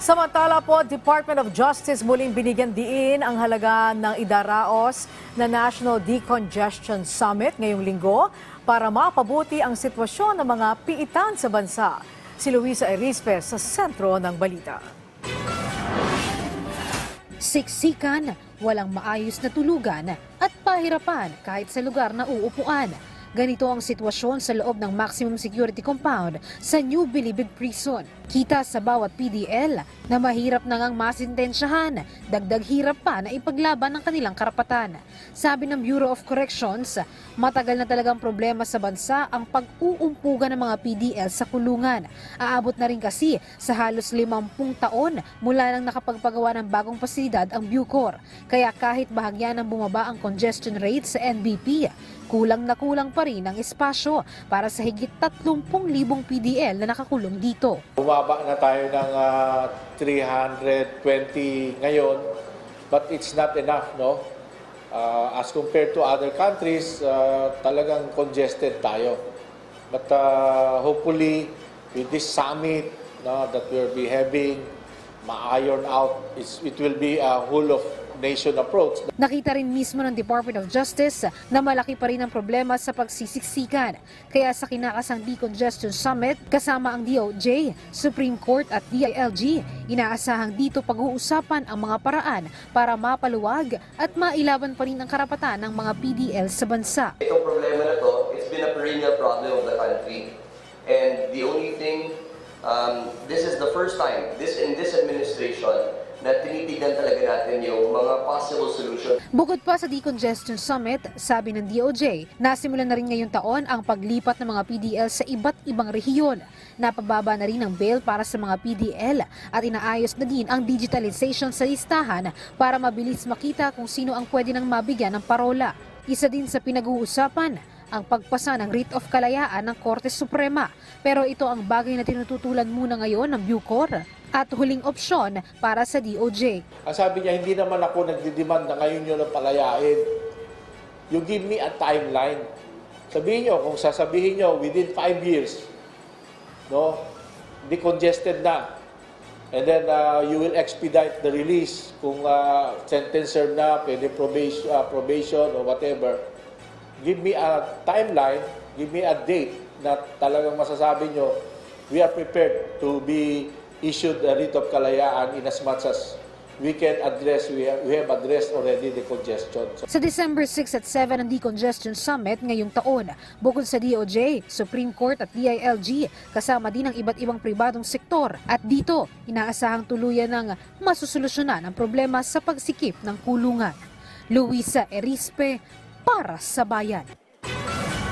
Samantala po, Department of Justice muling binigyan diin ang halaga ng idaraos na National Decongestion Summit ngayong linggo para mapabuti ang sitwasyon ng mga piitan sa bansa. Si Luisa Erispe sa sentro ng balita. Siksikan, walang maayos na tulugan at pahirapan kahit sa lugar na uupuan. Ganito ang sitwasyon sa loob ng maximum security compound sa New Bilibid Prison. Kita sa bawat PDL na mahirap na ngang masintensyahan, dagdag hirap pa na ipaglaban ang kanilang karapatan. Sabi ng Bureau of Corrections, matagal na talagang problema sa bansa ang pag-uumpugan ng mga PDL sa kulungan. Aabot na rin kasi sa halos 50 taon mula nang nakapagpagawa ng bagong pasilidad ang Bucor. Kaya kahit bahagyan ng bumaba ang congestion rate sa NBP, kulang na kulang pa rin ang espasyo para sa higit 30,000 PDL na nakakulong dito. Bumaba na tayo ng ah, 320 ngayon, but it's not enough, no? Ah, as compared to other countries, ah, talagang congested tayo. But ah, hopefully, with this summit no, that we'll be having, ma-iron out, it's, it will be a whole of nation approach. Nakita rin mismo ng Department of Justice na malaki pa rin ang problema sa pagsisiksikan. Kaya sa kinakasang Decongestion Summit, kasama ang DOJ, Supreme Court at DILG, inaasahang dito pag-uusapan ang mga paraan para mapaluwag at mailaban pa rin ang karapatan ng mga PDL sa bansa. Itong problema na to, it's been a perennial problem of the country. And the only thing, um, this is the first time, this in this administration, na tinitignan talaga natin yung mga possible solutions. Bukod pa sa Decongestion Summit, sabi ng DOJ, nasimulan na rin ngayong taon ang paglipat ng mga PDL sa iba't ibang rehiyon. Napababa na rin ang bail para sa mga PDL at inaayos na din ang digitalization sa listahan para mabilis makita kung sino ang pwede nang mabigyan ng parola. Isa din sa pinag-uusapan ang pagpasa ng writ of kalayaan ng Korte Suprema. Pero ito ang bagay na tinututulan muna ngayon ng Bucor at huling opsyon para sa DOJ. Ang sabi niya, hindi naman ako nagdidemand na ngayon yun ang palayain. You give me a timeline. Sabihin niyo, kung sasabihin niyo, within five years, no, decongested na. And then uh, you will expedite the release kung uh, sentence na, pwede probation, uh, probation or whatever. Give me a timeline, give me a date na talagang masasabi nyo, we are prepared to be issued a writ of kalayaan in as much as we can address, we have, we have addressed already the congestion. So, Sa December 6 at 7 ang Decongestion Summit ngayong taon, bukod sa DOJ, Supreme Court at DILG, kasama din ang iba't ibang pribadong sektor. At dito, inaasahang tuluyan ng masusolusyonan ang problema sa pagsikip ng kulungan. Luisa Erispe, para sa bayan.